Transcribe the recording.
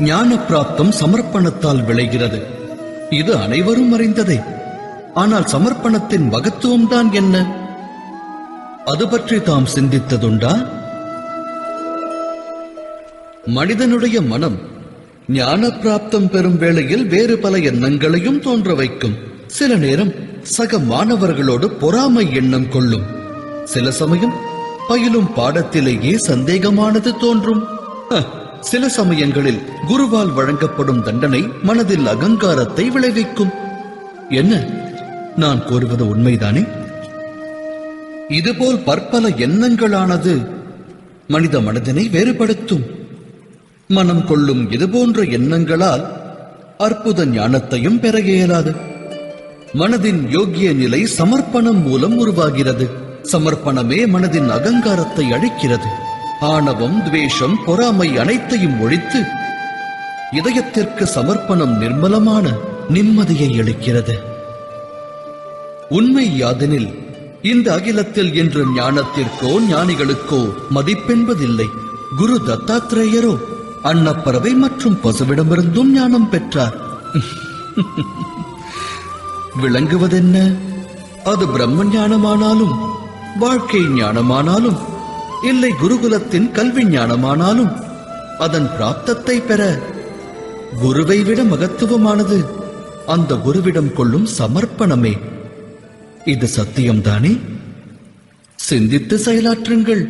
ஞான பிராப்தம் சமர்ப்பணத்தால் விளைகிறது. இது அனைவரும் அறிந்ததே. ஆனால் சமர்ப்பணத்தின் மகத்துவம் தான் என்ன? அது பற்றி தாம் சிந்தித்ததுண்டா? மனிதனுடைய மனம் ஞான பிராப்தம் பெறும் வேளையில் வேறு பல எண்ணங்களையும் தோன்ற வைக்கும். சில நேரம் சக மாணவர்களோடு பொறாமை எண்ணம் கொள்ளும். சில சமயம் பயிலும் பாடத்திலேயே சந்தேகமானது தோன்றும். சில சமயங்களில் குருவால் வழங்கப்படும் தண்டனை மனதில் அகங்காரத்தை விளைவிக்கும். என்ன? நான் கூறுவது உண்மைதானே? இதுபோல் பற்பல எண்ணங்களானது மனித மனதினை வேறுபடுத்தும். மனம் கொள்ளும் இதுபோன்ற எண்ணங்களால் அற்புத ஞானத்தையும் பெற இயலாது. மனதின் யோகிய நிலை சமர்ப்பணம் மூலம் உருவாகிறது. சமர்ப்பணமே மனதின் அகங்காரத்தை அழிக்கிறது. ஆணவம் துவேஷம் பொறாமை அனைத்தையும் ஒழித்து இதயத்திற்கு சமர்ப்பணம் நிர்மலமான நிம்மதியை அளிக்கிறது. உண்மை யாதெனில் இந்த அகிலத்தில் என்று ஞானத்திற்கோ ஞானிகளுக்கோ மதிப்பென்பதில்லை. குரு தத்தாத்திரேயரோ அன்னப்பறவை மற்றும் பசுவிடமிருந்தும் ஞானம் பெற்றார். விளங்குவதென்ன? அது பிரம்ம ஞானமானாலும் வாழ்க்கை ஞானமானாலும் இல்லை குருகுலத்தின் கல்வி ஞானமானாலும் அதன் பிராப்தத்தை பெற குருவை விட மகத்துவமானது அந்த குருவிடம் கொள்ளும் சமர்ப்பணமே. இது சத்தியம்தானே? சிந்தித்து செயலாற்றுங்கள்.